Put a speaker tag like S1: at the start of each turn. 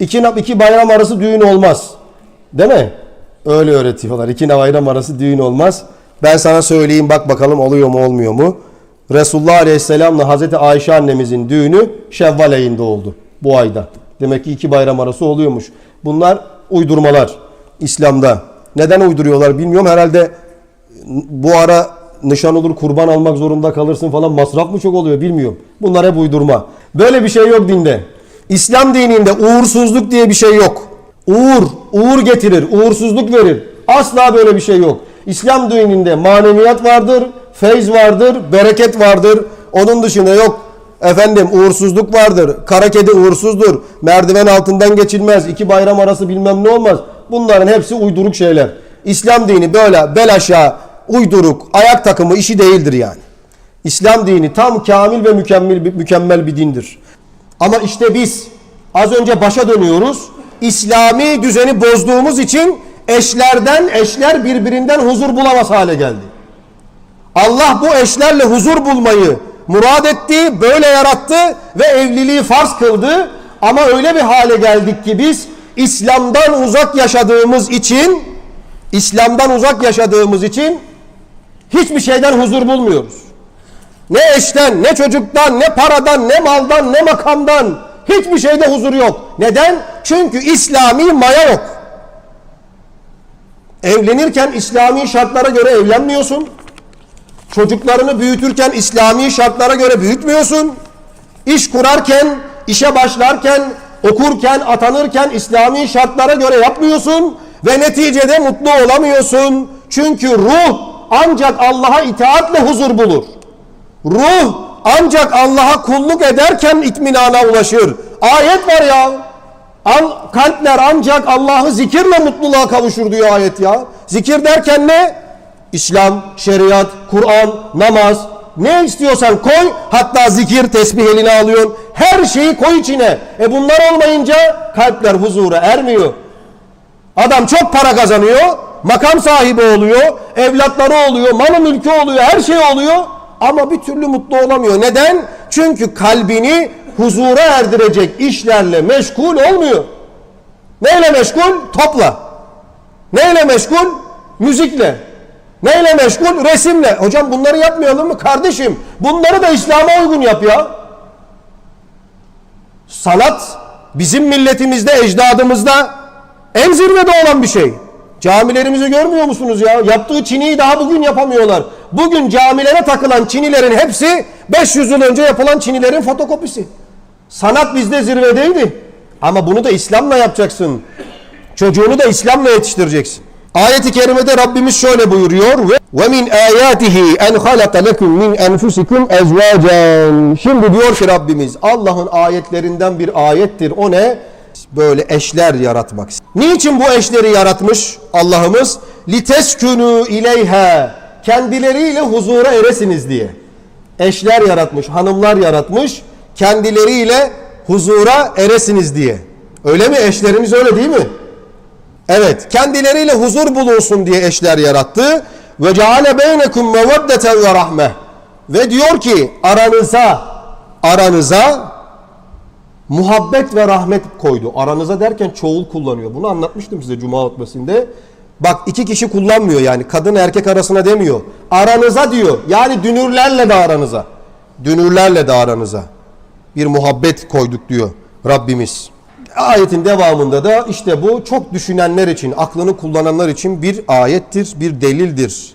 S1: İki, iki bayram arası düğün olmaz. Değil mi? Öyle öğretiyorlar. İki bayram arası düğün olmaz. Ben sana söyleyeyim bak bakalım oluyor mu olmuyor mu? Resulullah Aleyhisselam'la Hazreti Ayşe annemizin düğünü Şevval ayında oldu. Bu ayda. Demek ki iki bayram arası oluyormuş. Bunlar uydurmalar İslam'da. Neden uyduruyorlar bilmiyorum. Herhalde bu ara nişan olur kurban almak zorunda kalırsın falan masraf mı çok oluyor bilmiyorum. Bunlar hep uydurma. Böyle bir şey yok dinde. İslam dininde uğursuzluk diye bir şey yok. Uğur, uğur getirir, uğursuzluk verir. Asla böyle bir şey yok. İslam dininde maneviyat vardır, feyz vardır, bereket vardır. Onun dışında yok. Efendim uğursuzluk vardır. Kara kedi uğursuzdur. Merdiven altından geçilmez. iki bayram arası bilmem ne olmaz. Bunların hepsi uyduruk şeyler. İslam dini böyle bel aşağı uyduruk, ayak takımı işi değildir yani. İslam dini tam kamil ve mükemmel mükemmel bir dindir. Ama işte biz az önce başa dönüyoruz. İslami düzeni bozduğumuz için eşlerden eşler birbirinden huzur bulamaz hale geldi. Allah bu eşlerle huzur bulmayı murad etti, böyle yarattı ve evliliği farz kıldı. Ama öyle bir hale geldik ki biz İslam'dan uzak yaşadığımız için İslam'dan uzak yaşadığımız için hiçbir şeyden huzur bulmuyoruz. Ne eşten, ne çocuktan, ne paradan, ne maldan, ne makamdan hiçbir şeyde huzur yok. Neden? Çünkü İslami maya yok. Evlenirken İslami şartlara göre evlenmiyorsun. Çocuklarını büyütürken İslami şartlara göre büyütmüyorsun. İş kurarken, işe başlarken, okurken, atanırken İslami şartlara göre yapmıyorsun ve neticede mutlu olamıyorsun. Çünkü ruh ancak Allah'a itaatle huzur bulur. Ruh ancak Allah'a kulluk ederken itminana ulaşır. Ayet var ya. Al, kalpler ancak Allah'ı zikirle mutluluğa kavuşur diyor ayet ya. Zikir derken ne? İslam, şeriat, Kur'an, namaz, ne istiyorsan koy. Hatta zikir, tesbih eline alıyorsun. Her şeyi koy içine. E bunlar olmayınca kalpler huzura ermiyor. Adam çok para kazanıyor, makam sahibi oluyor, evlatları oluyor, malı mülkü oluyor, her şey oluyor. Ama bir türlü mutlu olamıyor. Neden? Çünkü kalbini huzura erdirecek işlerle meşgul olmuyor. Neyle meşgul? Topla. Neyle meşgul? Müzikle. Neyle meşgul? Resimle. Hocam bunları yapmayalım mı? Kardeşim bunları da İslam'a uygun yap ya. Sanat bizim milletimizde, ecdadımızda en zirvede olan bir şey. Camilerimizi görmüyor musunuz ya? Yaptığı çiniyi daha bugün yapamıyorlar. Bugün camilere takılan çinilerin hepsi 500 yıl önce yapılan çinilerin fotokopisi. Sanat bizde zirvedeydi. Ama bunu da İslam'la yapacaksın. Çocuğunu da İslam'la yetiştireceksin. Ayet-i kerimede Rabbimiz şöyle buyuruyor ve ve min ayatihi en halaka lekum min enfusikum ezvacen. Şimdi diyor ki Rabbimiz Allah'ın ayetlerinden bir ayettir. O ne? Böyle eşler yaratmak. Niçin bu eşleri yaratmış Allah'ımız? Liteskünü ileyha. Kendileriyle huzura eresiniz diye. Eşler yaratmış, hanımlar yaratmış. Kendileriyle huzura eresiniz diye. Öyle mi? Eşlerimiz öyle değil mi? Evet, kendileriyle huzur bulunsun diye eşler yarattı. Ve ceale beynekum meveddeten ve rahme. Ve diyor ki aranıza aranıza muhabbet ve rahmet koydu. Aranıza derken çoğul kullanıyor. Bunu anlatmıştım size cuma hutbesinde. Bak iki kişi kullanmıyor yani kadın erkek arasına demiyor. Aranıza diyor. Yani dünürlerle de aranıza. Dünürlerle de aranıza. Bir muhabbet koyduk diyor Rabbimiz. Ayetin devamında da işte bu çok düşünenler için, aklını kullananlar için bir ayettir, bir delildir.